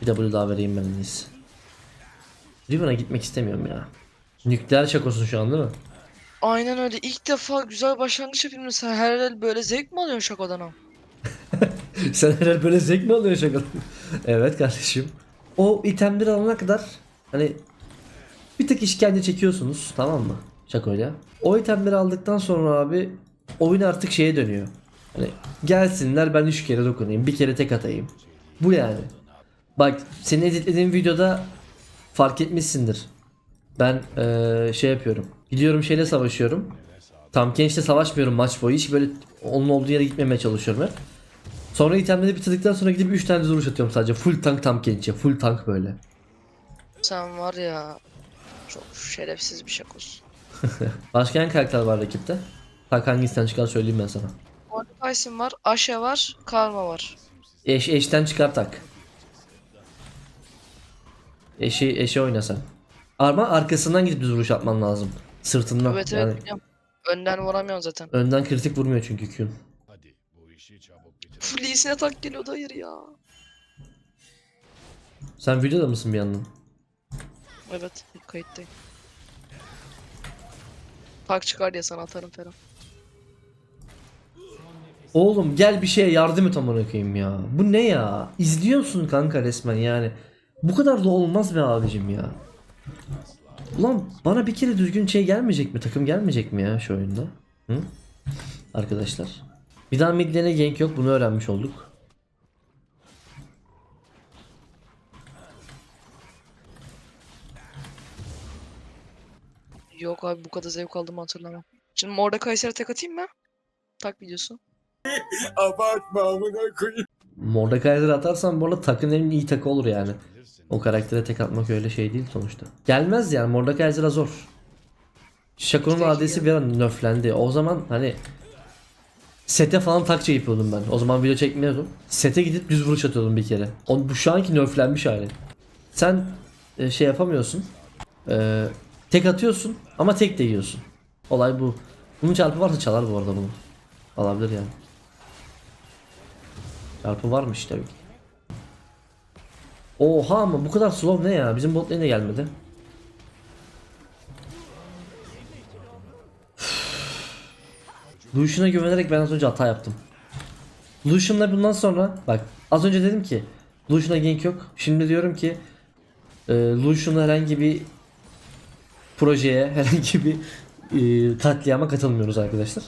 Bir W daha vereyim ben en iyisi. Riven'a gitmek istemiyorum ya. Nükleer şakosun şu an değil mi? Aynen öyle. İlk defa güzel başlangıç yapayım. Sen her el böyle zevk mi alıyorsun şakadan am? Sen herhalde böyle zevk mi alıyorsun şaka? evet kardeşim. O itemleri alana kadar hani bir tek işkence çekiyorsunuz tamam mı? Şakoyla. O itemleri aldıktan sonra abi oyun artık şeye dönüyor. Hani gelsinler ben üç kere dokunayım bir kere tek atayım. Bu yani. Bak senin editlediğin videoda fark etmişsindir. Ben eee, şey yapıyorum. Gidiyorum şeyle savaşıyorum. Tam gençle savaşmıyorum maç boyu. Hiç böyle onun olduğu yere gitmemeye çalışıyorum hep. Sonra itemleri bitirdikten sonra gidip 3 tane duruş atıyorum sadece. Full tank tam gençe. Full tank böyle. Sen var ya çok şerefsiz bir şakos. Başka hangi karakter var rakipte? Tak hangisinden çıkar söyleyeyim ben sana. Mordekaiser var, Ashe var, Karma var. Eş, eşten çıkar tak. Eşi, eşi oyna sen. Ama arkasından gidip düz vuruş atman lazım. Sırtından. Evet yani evet biliyorum. Önden vuramıyorsun zaten. önden kritik vurmuyor çünkü Q'un. Hadi bu işi çabuk bitir. Full iyisine tak geliyordu hayır ya. Sen videoda mısın bir yandan? Evet kayıttayım. Tak çıkar diye sana atarım falan. Oğlum gel bir şeye yardım et amına koyayım ya. Bu ne ya? İzliyorsun kanka resmen yani. Bu kadar da olmaz be abicim ya. Ulan bana bir kere düzgün şey gelmeyecek mi? Takım gelmeyecek mi ya şu oyunda? Hı? Arkadaşlar. Bir daha mid lane'e gank yok bunu öğrenmiş olduk. Yok abi bu kadar zevk aldığımı hatırlamam. Şimdi Mordekaiser'e tek atayım mı? Tak videosu. Abartma amına koyayım. Mordekaiser atarsan bu arada takın en iyi takı olur yani. O karaktere tek atmak öyle şey değil sonuçta. Gelmez yani Mordekaiser'a zor. Shaco'nun İşte adresi bir ara nöflendi. O zaman hani sete falan takça yapıyordum ben. O zaman video çekmiyordum. Sete gidip düz vuruş atıyordum bir kere. O, bu şu anki nöflenmiş hali. Sen e, şey yapamıyorsun. E, tek atıyorsun ama tek de yiyorsun. Olay bu. Bunun çarpı varsa çalar bu arada bunu. Alabilir yani. Çarpı varmış tabii ki. Oha ama bu kadar slow ne ya? Bizim bot lane de gelmedi. Lucian'a güvenerek ben az önce hata yaptım. Lucian'la bundan sonra bak az önce dedim ki Lucian'a gank yok. Şimdi diyorum ki e, Lucian'la herhangi bir projeye herhangi bir e, katliama katılmıyoruz arkadaşlar.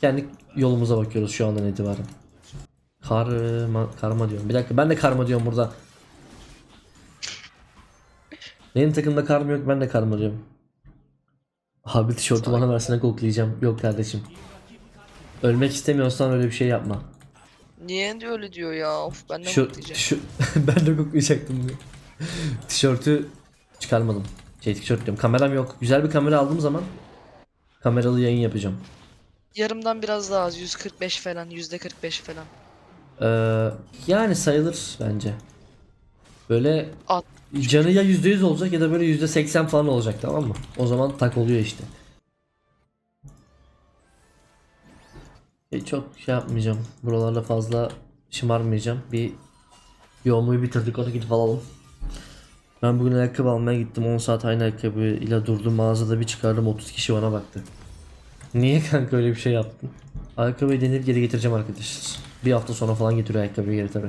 Kendi yolumuza bakıyoruz şu andan itibaren. Karma, karma diyorum. Bir dakika ben de karma diyorum burada. Benim takımda karma yok ben de karma diyorum. Abi tişörtü bana versene koklayacağım. Yok kardeşim. Ölmek istemiyorsan öyle bir şey yapma. Niye de öyle diyor ya? Of ben de Şu, diyeceğim. şu ben de koklayacaktım diyor. Tişörtü çıkarmadım. Şey tişört diyorum. Kameram yok. Güzel bir kamera aldığım zaman kameralı yayın yapacağım. Yarımdan biraz daha az. 145 falan. %45 falan. Ee, yani sayılır bence. Böyle At. Canı ya %100 olacak ya da böyle %80 falan olacak tamam mı? O zaman tak oluyor işte. E, çok şey yapmayacağım. Buralarda fazla şımarmayacağım. Bir yoğunluğu bitirdik onu gidip alalım. Ben bugün ayakkabı almaya gittim. 10 saat aynı ayakkabıyla durdum. Mağazada bir çıkardım 30 kişi bana baktı. Niye kanka öyle bir şey yaptın? Ayakkabıyı deneyip geri getireceğim arkadaşlar. Bir hafta sonra falan getiriyor ayakkabıyı geri tabi.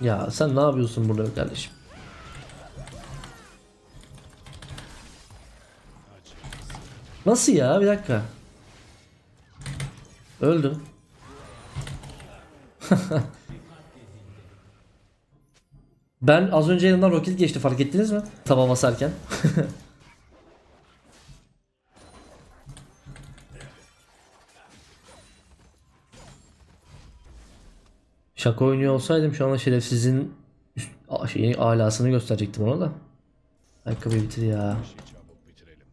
Ya sen ne yapıyorsun burada kardeşim? Nasıl ya? Bir dakika. Öldüm. ben az önce yanımdan roket geçti fark ettiniz mi? Taba basarken. Şaka oynuyor olsaydım şu anda şerefsizin üst, şeyini, alasını gösterecektim ona da. Ayakkabıyı bitir ya. Bitirelim.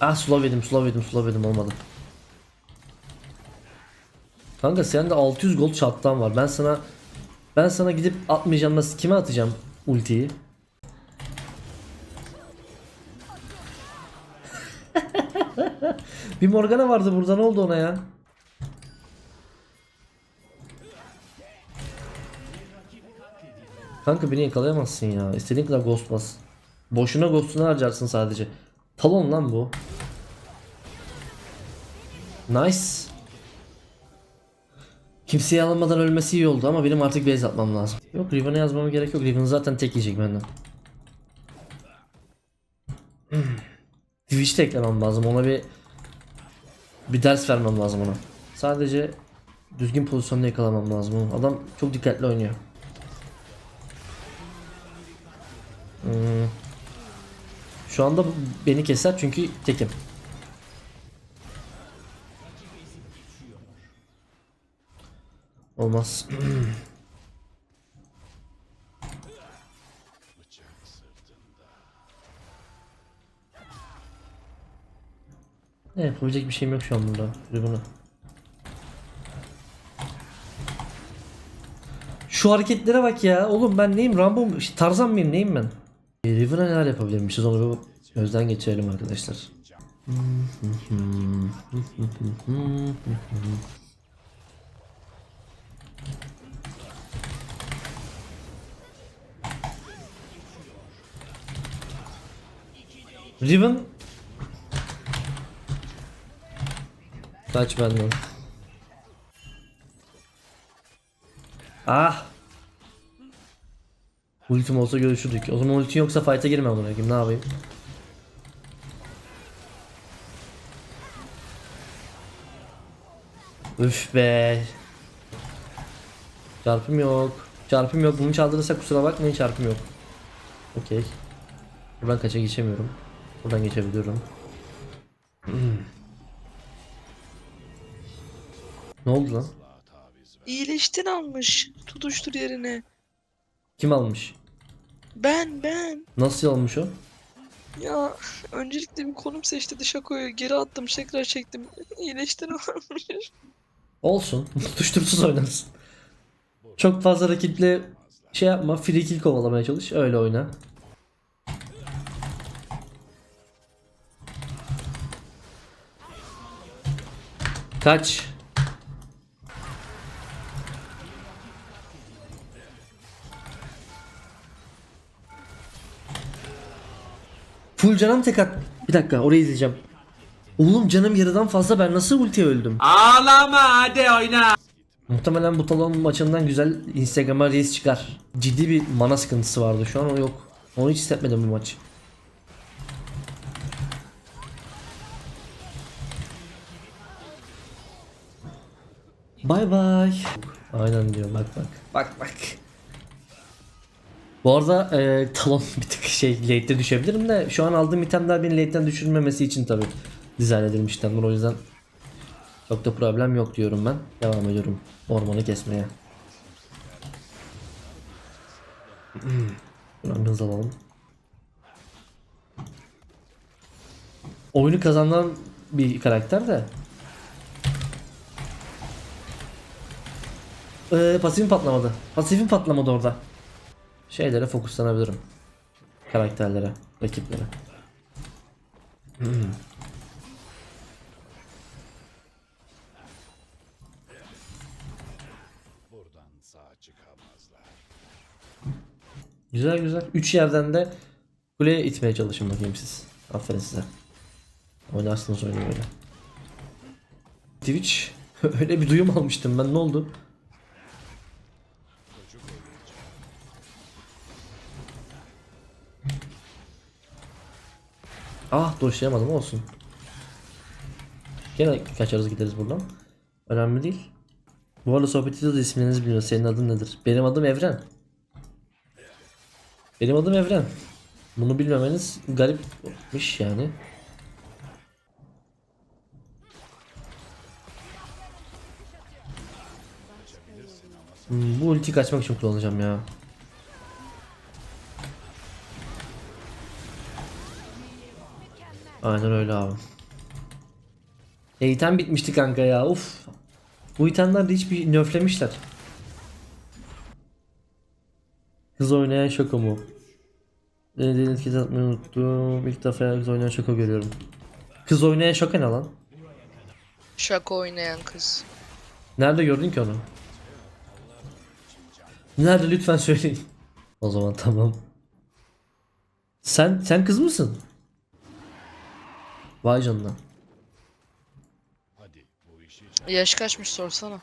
Ah slow yedim slow yedim slow yedim olmadı. Kanka sende 600 gold çarptan var. Ben sana ben sana gidip atmayacağım nasıl kime atacağım ultiyi? Bir Morgana vardı burada ne oldu ona ya? Kanka beni yakalayamazsın ya. İstediğin kadar ghost bas. Boşuna ghost'unu harcarsın sadece. Talon lan bu. Nice. Kimseye alınmadan ölmesi iyi oldu ama benim artık base atmam lazım. Yok Riven'e yazmama gerek yok. Riven zaten tek yiyecek benden. Hmm. Twitch teklemem lazım. Ona bir bir ders vermem lazım ona. Sadece düzgün pozisyonda yakalamam lazım onu. Adam çok dikkatli oynuyor. Hmm. Şu anda beni keser çünkü tekim. Olmaz. ne yapabilecek bir şeyim yok şu an burada. Yürü bunu. Şu hareketlere bak ya. Oğlum ben neyim? Rambo mu? Şey, Tarzan mıyım? Neyim ben? E, Riven'a neler yapabilirmişiz onu bir gözden geçirelim arkadaşlar. Riven Kaç benden. Ah. Ultim olsa görüşürdük. O zaman ultin yoksa fight'a girme amına koyayım. Ne yapayım? Üf be. Çarpım yok. Çarpım yok. Bunu çaldırırsa kusura bakmayın çarpım yok. Okey. Buradan kaça geçemiyorum. Buradan geçebiliyorum. Ne oldu lan? İyileştin almış. Tutuştur yerine. Kim almış? Ben ben. Nasıl almış o? Ya öncelikle bir konum seçti Dışako'yu. Geri attım tekrar çektim. İyileştin almış. Olsun. Tutuştursuz oynarsın. Çok fazla rakiple şey yapma. Free kill kovalamaya çalış. Öyle oyna. Kaç. Full canım tek at. Bir dakika orayı izleyeceğim. Oğlum canım yarıdan fazla ben nasıl ultiye öldüm? Ağlama hadi oyna. Muhtemelen bu talon maçından güzel Instagram'a reels çıkar. Ciddi bir mana sıkıntısı vardı şu an o yok. Onu hiç hissetmedim bu maç. Bay bay. Aynen diyor bak bak. Bak bak. Bu arada e, talon bir tık şey late'de düşebilirim de şu an aldığım itemler beni late'den düşürmemesi için tabi dizayn edilmiş itemler o yüzden çok da problem yok diyorum ben. Devam ediyorum ormanı kesmeye. Şuradan hız alalım. Oyunu kazanan bir karakter de. Ee, pasifim patlamadı. Pasifim patlamadı orada. Şeylere fokuslanabilirim. Karakterlere, rakiplere. Çıkamazlar. Güzel güzel. Üç yerden de kuleye itmeye çalışın bakayım siz. Aferin size. Oynarsınız oyunu böyle. Twitch öyle bir duyum almıştım ben ne oldu? Ah doşlayamadım olsun. Gene kaçarız gideriz buradan. Önemli değil. Bu arada sohbette de isminizi bilmiyor. Senin adın nedir? Benim adım Evren. Benim adım Evren. Bunu bilmemeniz garipmiş yani. Hmm, bu ulti kaçmak için kullanacağım ya. Aynen öyle abi. E, item bitmişti kanka ya. Uf. Bu itemler de hiçbir nöflemişler. Hız oynayan şoko mu? Denediğin etki atmayı unuttum. İlk defa hız oynayan şoko görüyorum. Kız oynayan şaka ne lan? Şaka oynayan kız. Nerede gördün ki onu? Nerede lütfen söyleyin. O zaman tamam. Sen sen kız mısın? Vay canına. Hadi bu işi Yaş kaçmış sorsana.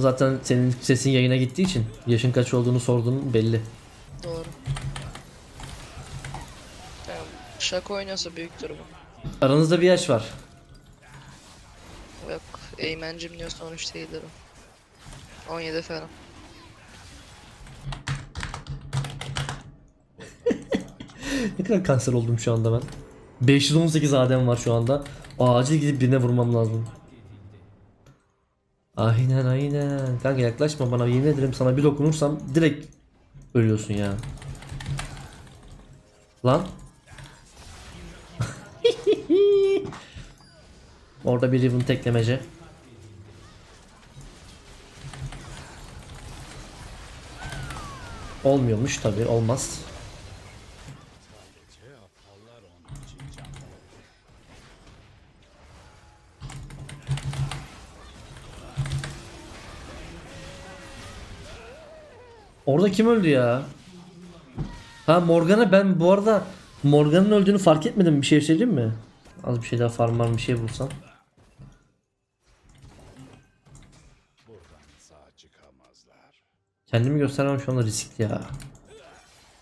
Zaten senin sesin yayına gittiği için yaşın kaç olduğunu sorduğun belli. Doğru. Yani şaka oynuyorsa büyüktür bu. Aranızda bir yaş var. Yok. Eymencim diyor sonuç değildir o. 17 falan. Ne kadar kanser oldum şu anda ben. 518 adem var şu anda. Acil gidip birine vurmam lazım. Aynen aynen. Kanka yaklaşma bana yemin ederim sana bir dokunursam direkt ölüyorsun ya. Lan. Orada bir Riven teklemece. Olmuyormuş tabi olmaz. Orada kim öldü ya? Ha Morgana ben bu arada Morgan'ın öldüğünü fark etmedim bir şey söyleyeyim mi? Az bir şey daha farmlar bir şey bulsam. Kendimi göstermem şu anda riskli ya.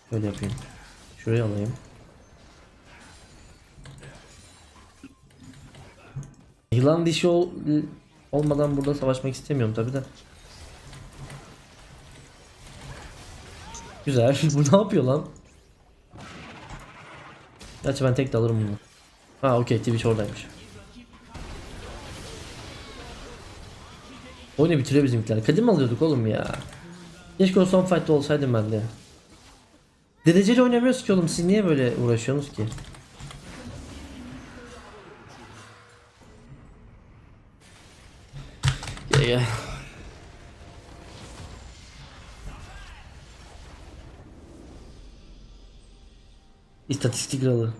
Şöyle yapayım. Şurayı alayım. Yılan dişi ol, olmadan burada savaşmak istemiyorum tabi de. Güzel. Bu ne yapıyor lan? Gerçi ben tek de alırım bunu. Ha okey Twitch oradaymış. Oyunu bitiriyor bizimkiler. Kadim alıyorduk oğlum ya. Keşke o son fight'ta olsaydım ben de. Dereceli oynamıyoruz ki oğlum. Siz niye böyle uğraşıyorsunuz ki? Gel и статистик играла.